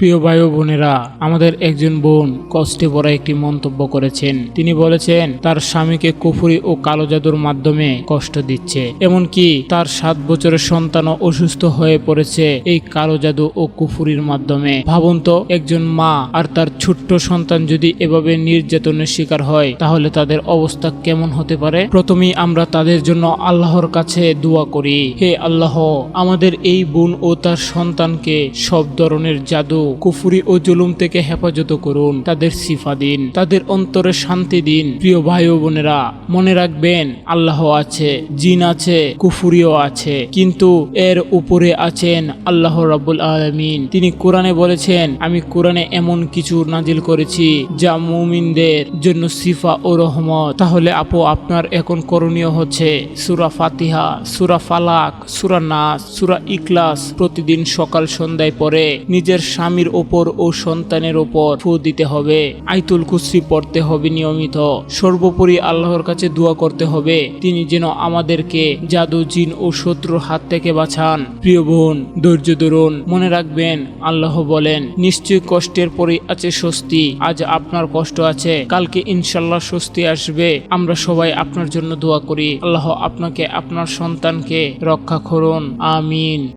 প্রিয় ভাই বোনেরা, আমাদের একজন বোন কষ্টে ভরা একটি মন্তব্য করেছেন। তিনি বলেছেন, তার স্বামীকে কুফুরি ও কালো জাদুর মাধ্যমে কষ্ট দিচ্ছে, এমনকি তার সাত বছরের সন্তানও অসুস্থ হয়ে পড়েছে এই কালো জাদু ও কুফুরির মাধ্যমে। ভাবুন তো, একজন মা আর তার ছোট্ট সন্তান যদি এভাবে নির্যাতনের শিকার হয়, তাহলে তাদের অবস্থা কেমন হতে পারে? প্রথমেই আমরা তাদের জন্য আল্লাহর কাছে দোয়া করি, হে আল্লাহ, আমাদের এই বোন ও তার সন্তানকে সব ধরনের জাদু কুফুরি ও জুলুম থেকে হেফাজত করুন। তাদের সিফা দিন, তাদের অন্তরে শান্তি দিন। প্রিয় ভাই ও বোনেরা, মনে রাখবেন, আল্লাহ আছে, জিন আছে, কুফুরিও আছে। কিন্তু এর উপরে আছেন আল্লাহ রাব্বুল আলামিন। তিনি কোরআনে বলেছেন, আমি কোরআনে এমন কিছু নাজিল করেছি যা মুমিনদের জন্য সিফা ও রহমত। তাহলে আপু, আপনার এখন করণীয় হচ্ছে সুরা ফাতিহা, সুরা ফালাক, সুরা নাস, সুরা ইকলাস প্রতিদিন সকাল সন্ধ্যায় পরে নিজের স্বামীর ওপর ও সন্তানের ওপর ফু দিতে হবে। আইতুল কুসরি পড়তে হবে নিয়মিত। সর্বোপরি আল্লাহর কাছে দোয়া করতে হবে। তিনি যেন আমাদেরকে জাদু, জিন ও শত্রুর হাত থেকে বাঁচান। প্রিয় বোন, ধৈর্য ধরুন। মনে রাখবেন, আল্লাহ বলেন নিশ্চয় কষ্টের পরে আছে স্বস্তি। আজ আপনার কষ্ট আছে, কালকে ইনশাল্লাহ স্বস্তি আসবে। আমরা সবাই আপনার জন্য দোয়া করি। আল্লাহ আপনাকে, আপনার সন্তানকে রক্ষা করুন। আমিন।